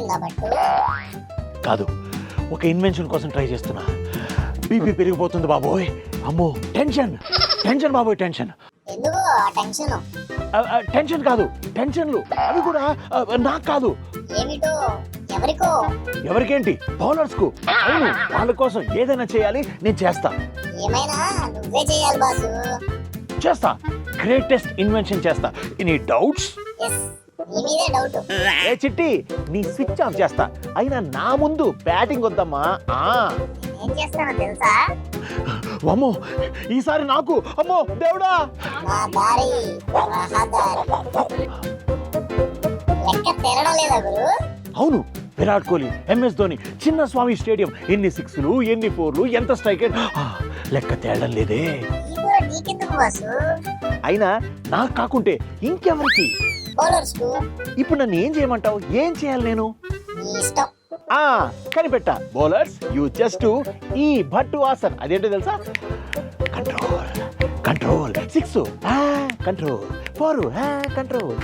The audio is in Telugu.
బట్టు కాదు ఒక ఇన్వెన్షన్ కోసం ట్రై చేస్తున్నా. బీపీ పెరిగిపోతుంది బాబోయ్. అమ్మో టెన్షన్ టెన్షన్ బాబోయ్ టెన్షన్ ఎందుకు? ఆ టెన్షన్ కాదు టెన్షన్లు అవి కూడా నాకు కాదు. ఏమిటో? ఎవరికో? ఎవరికేంటి? బౌలర్స్కు అవును వాళ్ళ కోసం ఏదైనా చేయాలి నేను చేస్తా. ఏమైనా? నువ్వే చేయాలి బాసు. చేస్తా. గ్రేటెస్ట్ ఇన్వెన్షన్ చేస్తా. ఎనీ డౌట్స్ ఎస్ ఏ చిట్టి నీ స్విచ్ ఆఫ్ చేస్తా. అయినా నా ముందు బ్యాటింగ్ వద్దమ్మా. ఆ. ఏం చేస్తానో తెలుసా? అమ్మో ఈసారి నాకు. అమ్మో దేవుడా. నా దారి రహదారి. లెక్క తెరడం లేదా గురు? అవును విరాట్ కోహ్లీ ఎంఎస్ ధోని చిన్న స్వామి స్టేడియం. ఎన్ని సిక్స్లు ఎన్ని ఫోర్లు ఎంత స్ట్రైక్ లెక్క తేడం లేదే. ఈ కూడా నీకెందుకు బాసు? అయినా నాకు కాకుంటే ఇంకెవరికి? బౌలర్స్కు ఇప్పుడు నన్ను ఏం చేయమంటావు? ఏం చేయాలి నేను? ఇష్టం. ఆ కనిపెట్ట. బౌలర్స్ యూ జస్ట్ ఈ భట్టు ఆసన్. అదేంటో తెలుసా? Control control six control four control